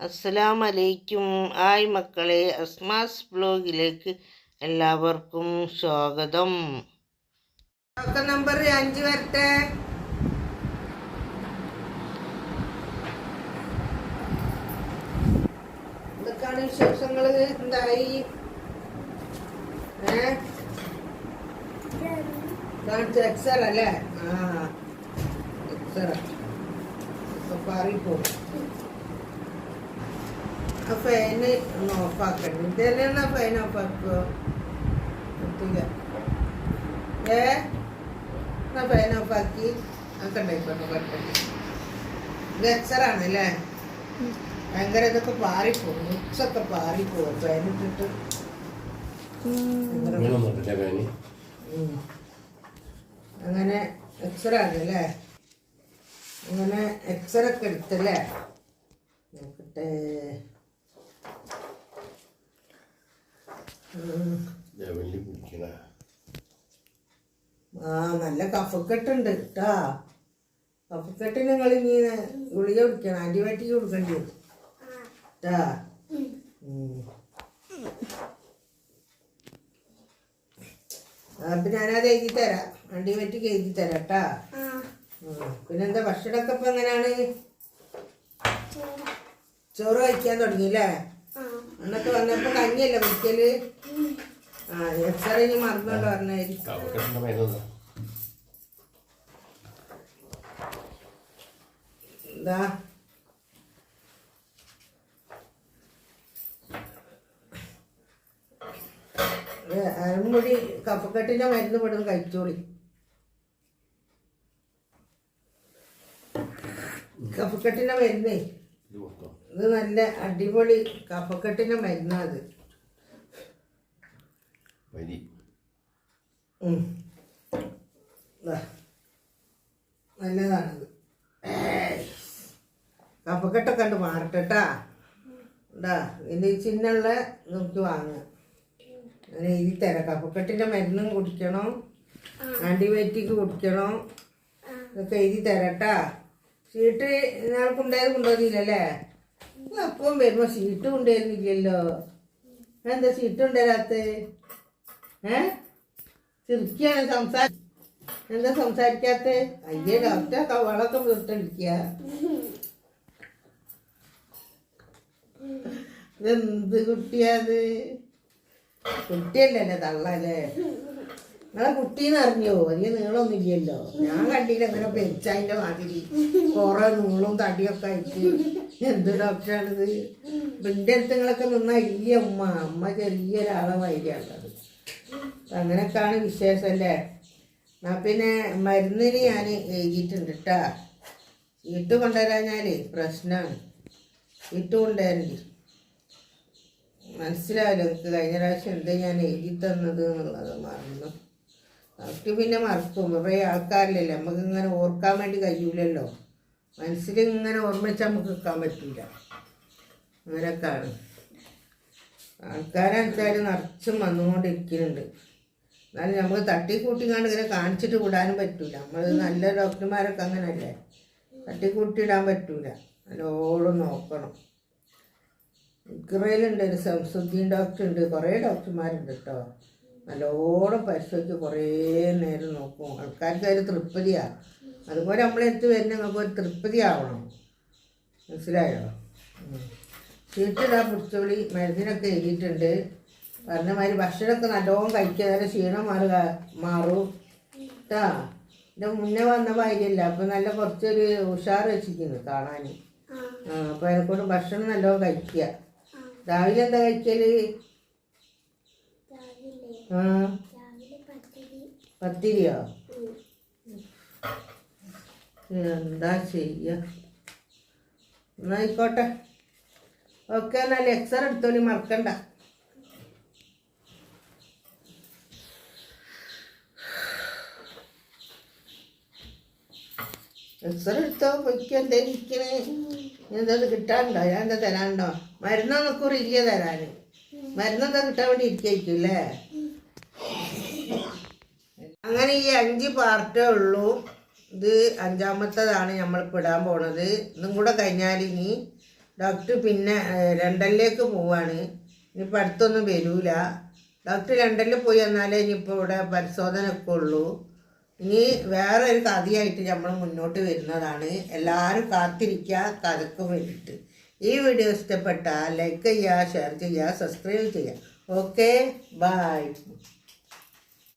അസ്സലാം അലൈക്കും ആയ് മക്കളെ അസ്മാസ് ബ്ലോഗിലേക്ക് എല്ലാവർക്കും സ്വാഗതം. നമ്പർ അഞ്ച് വരട്ടെ. എന്തൊക്കെയാണ് വിശേഷങ്ങൾ എന്തായി? അല്ലേ? ആ എക്സറ ഇപ്പൊ ആ ഫാന് ഒന്ന് ഓഫാക്കണം ഫാൻ ഓഫാക്കോ പറ്റില്ല ഏ? എന്നാ ഫാൻ ഓഫാക്കി? ഒക്കെ ഉണ്ടായിക്കോട്ടെ കുഴപ്പമില്ല അല്ലേ? ഭയങ്കര ഇതൊക്കെ പാറിപ്പോകും. മിക്സൊക്കെ പാറിപ്പോകും ഫാൻ ഇട്ടിട്ട്. അങ്ങനെ എക്സറാണ് അല്ലേ? അങ്ങനെ എക്സറൊക്കെ എടുത്തല്ലേ നോക്കട്ടെ. ആ നല്ല കഫക്കെട്ടുണ്ട് കേട്ടാ കഫക്കെട്ടിന് നിങ്ങൾ ഇനി ഗുളിക കുടിക്കണം ആന്റിബയോട്ടിക് കൊടുക്കേണ്ടി വരും. കേട്ടാ. അപ്പൊ ഞാനത് എഴുതി തരാം. ആന്റിബയോട്ടിക് എഴുതി തരാം കേട്ടാ പിന്നെന്താ ഭക്ഷണമൊക്കെ ഇപ്പൊ എങ്ങനെയാണ് ചോറ് കഴിക്കാൻ തുടങ്ങിയില്ലേ? അന്നൊക്കെ വന്നപ്പോ കഞ്ഞിയല്ലേ കുടിക്കൽ? ആ എക്സ്റേ ഇനി മറന്നോണ്ട് പറഞ്ഞായിരിക്കും. എന്താ? അരമുടി കഫക്കെട്ടിന്റെ മരുന്ന് പെടുന്ന കഴിച്ചോളി. കഫക്കെട്ടിന്റെ മരുന്നേ. ഇത് നല്ല അടിപൊളി കഫക്കെട്ടിന്റെ മരുന്നാ അത് വരി. നല്ലതാണത്. കഫക്കെട്ടൊക്കെ കണ്ട് മാറട്ടെട്ടാ. ഉണ്ടാ ഇതിന്റെ ചിന്നുള്ള നമുക്ക് വാങ്ങാം. അങ്ങനെ എഴുതി തരാം. കഫക്കെട്ടിന്റെ മരുന്നും കുടിക്കണം. ആന്റിബയോട്ടിക് കുടിക്കണം. ഇതൊക്കെ എഴുതി തരട്ടാ ചീട്ട് ഇയാൾക്കുണ്ടായത് കൊണ്ടുവന്നില്ലല്ലേ? അപ്പം വരുമ്പോ സീറ്റ് കൊണ്ടുവരുന്നില്ലല്ലോ. എന്താ സീറ്റ് കൊണ്ടുവരാത്ത? ഏ? ചിരിക്കാണ് സംസാര എന്താ സംസാരിക്കാത്ത? അയ്യേ ഡോക്ടർ കവളൊക്കെ വിട്ടടിക്കുക ഇതെന്ത് കുട്ടിയാത് കുട്ടിയല്ലേ തള്ളല്ലേ? നിങ്ങളെ കുട്ടീന്ന് അറിഞ്ഞോ? വലിയ നീളൊന്നും ഇല്ലല്ലോ ഞാൻ കണ്ടില്ല അങ്ങനെ പെരിച്ചതിന്റെ മാതിരി. കൊറേ നൂളും തടിയൊക്കെ ആയിട്ട്. എന്ത് ഡോക്ടറാണിത്? ഇതിന്റെ അടുത്ത് നിങ്ങളൊക്കെ നിന്നാ ഇല്ല ഉമ്മ. അമ്മ ചെറിയൊരാളെ വൈകിയാണത് അങ്ങനെയൊക്കെയാണ് വിശേഷം അല്ലേ എന്നാ പിന്നെ മരുന്നിന് ഞാൻ എഴുതിയിട്ടുണ്ട് കേട്ടാ ചീട്ട് കൊണ്ടുവരാഞ്ഞാലേ പ്രശ്നമാണ് ഇട്ട് കൊണ്ടുവരണ്ടി. മനസ്സിലാവില്ല എനിക്ക് കഴിഞ്ഞ പ്രാവശ്യം എന്താ ഞാൻ എഴുതി തന്നത് എന്നുള്ളത് മറന്നു. നമുക്ക് പിന്നെ മറക്കും. കുറേ ആൾക്കാരില്ലല്ലോ. നമുക്ക് ഇങ്ങനെ ഓർക്കാൻ വേണ്ടി കഴിയൂലല്ലോ. മനസ്സിൽ ഇങ്ങനെ ഓർമ്മിച്ചാൽ നമുക്ക് നിൽക്കാൻ പറ്റില്ല അങ്ങനെയൊക്കെയാണ്. ആൾക്കാരെന്തായാലും നിറച്ചും വന്നുകൊണ്ടിരിക്കുന്നുണ്ട്. എന്നാലും നമുക്ക് തട്ടിക്കൂട്ടിക്കാണ്ട് ഇങ്ങനെ കാണിച്ചിട്ട് വിടാനും പറ്റില്ല നമ്മൾ നല്ല ഡോക്ടർമാരൊക്കെ അങ്ങനല്ലേ. തട്ടിക്കൂട്ടിയിടാൻ പറ്റില്ല നല്ലോണം നോക്കണം. ഇക്രയിലുണ്ട് ഒരു സംസുദ്ദീൻ ഡോക്ടർ ഉണ്ട് കുറേ ഡോക്ടർമാരുണ്ട് കേട്ടോ. നല്ലോണം പരിശോധിച്ച് കുറേ നേരം നോക്കും. ആൾക്കാർക്ക് അതിൽ തൃപ്തിയാണ് അതുപോലെ നമ്മളെടുത്ത് വരുന്ന നമുക്ക് ഒരു തൃപ്തി ആവണം മനസ്സിലായോ. ചീട്ടിടാൻ പിടിച്ചോളി മരുന്നിനൊക്കെ എഴുതിയിട്ടുണ്ട്. പറഞ്ഞ മാതിരി ഭക്ഷണമൊക്കെ നല്ലോണം കഴിക്കുക. നല്ല ക്ഷീണം മാറുക മാറും. കേട്ടാ എന്റെ മുന്നേ വന്ന ഭാര്യയല്ല അപ്പം നല്ല കുറച്ചൊരു ഉഷാർ വെച്ചിരിക്കുന്നു കാണാൻ ആ. അപ്പം അതിനെക്കൊണ്ട് ഭക്ഷണം നല്ലോണം കഴിക്കുക. രാവിലെ എന്താ കഴിക്കൽ? ആ. പത്തിരിയോ? എന്താ ചെയ്യ? എന്നായിക്കോട്ടെ. ഓക്കെ എന്നാൽ എക്സർ എടുത്തോളി മറക്കണ്ട. എക്സർ എടുത്തോ? പൊയ്ക്ക് എന്താ ഇരിക്കണേ? എന്തത് കിട്ടാണ്ടോ ഞാൻ എന്താ തരാണ്ടോ മരുന്നൊക്കെ ഒരു ഇല്ല തരാന്? മരുന്നെന്താ കിട്ടാൻ വേണ്ടി ഇരിക്കായിരിക്കും അല്ലേ? അങ്ങനെ ഈ അഞ്ച് പാർട്ടേ ഉള്ളൂ. ഇത് അഞ്ചാമത്തതാണ് നമ്മളിപ്പോൾ ഇടാൻ പോണത്. ഇതും കൂടെ കഴിഞ്ഞാൽ ഇനി ഡോക്ടർ പിന്നെ ലണ്ടനിലേക്ക് പോവാണ്. ഇനിയിപ്പോൾ അടുത്തൊന്നും വരൂല. ഡോക്ടർ ലണ്ടനിൽ പോയി വന്നാലേ ഇനിയിപ്പോൾ ഇവിടെ പരിശോധന ഒക്കെ ഉള്ളൂ. ഇനി വേറെ ഒരു കഥയായിട്ട് നമ്മൾ മുന്നോട്ട് വരുന്നതാണ്. എല്ലാവരും കാത്തിരിക്കുക കഥക്ക് വേണ്ടിയിട്ട്. ഈ വീഡിയോ ഇഷ്ടപ്പെട്ടാൽ ലൈക്ക് ചെയ്യുക ഷെയർ ചെയ്യുക സബ്സ്ക്രൈബ് ചെയ്യുക. Okay bye